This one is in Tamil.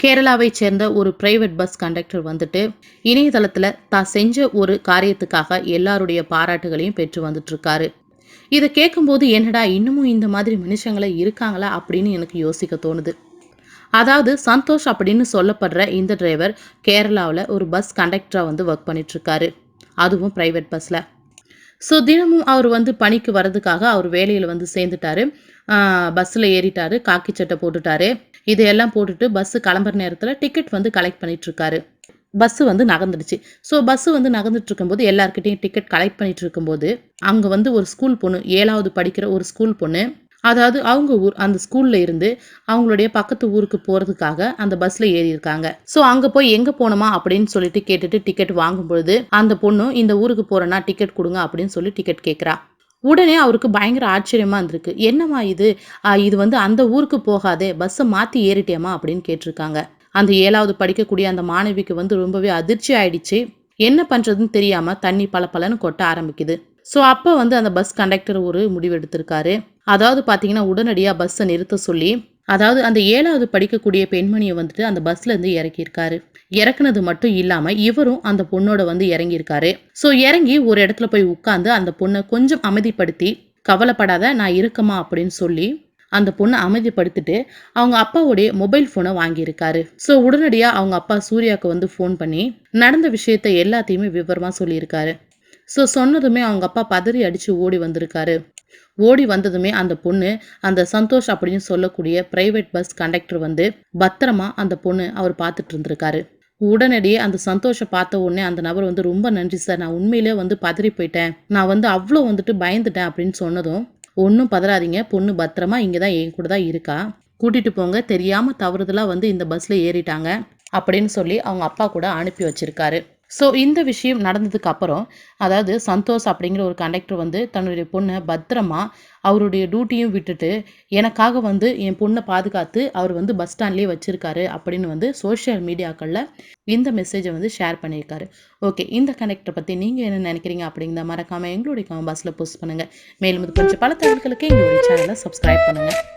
கேரளாவை சேர்ந்த ஒரு பிரைவேட் பஸ் கண்டக்டர் வந்துட்டு இணையதளத்தில் தான் செஞ்ச ஒரு காரியத்துக்காக எல்லாருடைய பாராட்டுகளையும் பெற்று வந்துட்டுருக்காரு. இதை கேட்கும்போது என்னடா இன்னமும் இந்த மாதிரி மனுஷங்களை இருக்காங்களா? அப்படின்னு எனக்கு யோசிக்க தோணுது. அதாவது சந்தோஷ் அப்படின்னு சொல்லப்படுற இந்த டிரைவர் கேரளாவில் ஒரு பஸ் கண்டக்டராக வந்து ஒர்க் பண்ணிட்டுருக்காரு. அதுவும் ப்ரைவேட் பஸ்ஸில் ஸோ தினமும் அவர் வந்து பணிக்கு வர்றதுக்காக அவர் வேலையில் வந்து சேர்ந்துட்டாரு. பஸ்ஸில் ஏறிட்டாரு காக்கி சட்டை போட்டுட்டாரு. இதையெல்லாம் போட்டுட்டு பஸ்ஸு கிளம்புற நேரத்தில் டிக்கெட் வந்து கலெக்ட் பண்ணிட்டுருக்காரு. பஸ்ஸு வந்து நகர்ந்துடுச்சு. ஸோ பஸ்ஸு வந்து நகர்ந்துட்டு இருக்கும்போது எல்லாருக்கிட்டையும் டிக்கெட் கலெக்ட் பண்ணிட்டு இருக்கும்போது அங்கே வந்து ஒரு ஸ்கூல் பொண்ணு ஏழாவது படிக்கிற ஒரு ஸ்கூல் பொண்ணு அதாவது அவங்க ஊர் அந்த ஸ்கூல்ல இருந்து அவங்களுடைய பக்கத்து ஊருக்கு போறதுக்காக அந்த பஸ்ல ஏறி இருக்காங்க ஸோ அங்க போய் எங்க போனோமா அப்படின்னு சொல்லிட்டு கேட்டுட்டு டிக்கெட் வாங்கும் பொழுது அந்த பொண்ணு இந்த ஊருக்கு போறேன்னா டிக்கெட் கொடுங்க அப்படின்னு சொல்லி டிக்கெட் கேட்குறா. உடனே அவருக்கு பயங்கர ஆச்சரியமாக இருந்திருக்கு. என்னம்மா இது? இது வந்து அந்த ஊருக்கு போகாதே பஸ்ஸை மாற்றி ஏறிட்டேம்மா அப்படின்னு கேட்டிருக்காங்க. அந்த ஏழாவது படிக்கக்கூடிய அந்த மாணவிக்கு வந்து ரொம்பவே அதிர்ச்சி ஆயிடுச்சு. என்ன பண்ணுறதுன்னு தெரியாமல் தண்ணி பல கொட்ட ஆரம்பிக்குது. ஸோ அப்போ வந்து அந்த பஸ் கண்டக்டர் ஒரு முடிவெடுத்திருக்காரு அதாவது பார்த்தீங்கன்னா உடனடியாக பஸ்ஸை நிறுத்த சொல்லி அதாவது அந்த ஏழாவது படிக்கக்கூடிய பெண்மணியை வந்துட்டு அந்த பஸ்லேருந்து இறக்கியிருக்காரு. இறக்குனது மட்டும் இல்லாமல் இவரும் அந்த பொண்ணோட வந்து இறங்கியிருக்காரு. ஸோ இறங்கி ஒரு இடத்துல போய் உட்காந்து அந்த பொண்ணை கொஞ்சம் அமைதிப்படுத்தி கவலைப்படாத நான் இருக்கமா அப்படின்னு சொல்லி அந்த பொண்ணை அமைதிப்படுத்திட்டு அவங்க அப்பாவுடைய மொபைல் ஃபோனை வாங்கியிருக்காரு. ஸோ உடனடியாக அவங்க அப்பா சூர்யாவுக்கு வந்து ஃபோன் பண்ணி நடந்த விஷயத்த எல்லாத்தையுமே விவரமாக சொல்லியிருக்காரு. ஸோ சொன்னதுமே அவங்க அப்பா பதறி அடித்து ஓடி வந்திருக்காரு. ஓடி வந்ததுமே அந்த பொண்ணு அந்த சந்தோஷ் அப்படின்னு சொல்லக்கூடிய பிரைவேட் பஸ் கண்டக்டர் வந்து பத்திரமா அந்த பொண்ணு அவர் பார்த்துட்டு இருந்திருக்காரு. உடனடியே அந்த சந்தோஷம் பார்த்த உடனே அந்த நபர் வந்து ரொம்ப நன்றி சார் நான் உண்மையிலே வந்து பதறி போயிட்டேன். நான் வந்து அவ்வளோ வந்துட்டு பயந்துட்டேன் அப்படின்னு சொன்னதும் ஒன்றும் பதறாதீங்க. பொண்ணு பத்திரமா இங்கே தான் என் கூட தான் இருக்கா. கூட்டிட்டு போங்க. தெரியாமல் தவறுதலாக வந்து இந்த பஸ்ல ஏறிட்டாங்க அப்படின்னு சொல்லி அவங்க அப்பா கூட அனுப்பி வச்சிருக்காரு. ஸோ இந்த விஷயம் நடந்ததுக்கு அப்புறம் அதாவது சந்தோஷ் அப்படிங்கிற ஒரு கண்டக்டர் வந்து தன்னுடைய பொண்ணை பத்திரமா அவருடைய டியூட்டியும் விட்டுட்டு எனக்காக வந்து என் பொண்ணை பாதுகாத்து அவர் வந்து பஸ் ஸ்டாண்ட்லேயே வச்சிருக்காரு அப்படின்னு வந்து சோஷியல் மீடியாக்களில் இந்த மெசேஜை வந்து ஷேர் பண்ணியிருக்காரு. ஓகே இந்த கண்டக்டரை பற்றி நீங்கள் என்ன நினைக்கிறீங்க அப்படிங்கிற மறக்காமல் எங்களுடைய கமெண்ட் போஸ்ட் பண்ணுங்கள் மேலும் இது கொஞ்சம் பல தகவல்களுக்கு எங்களுடைய சேனலை சப்ஸ்கிரைப் பண்ணுங்கள்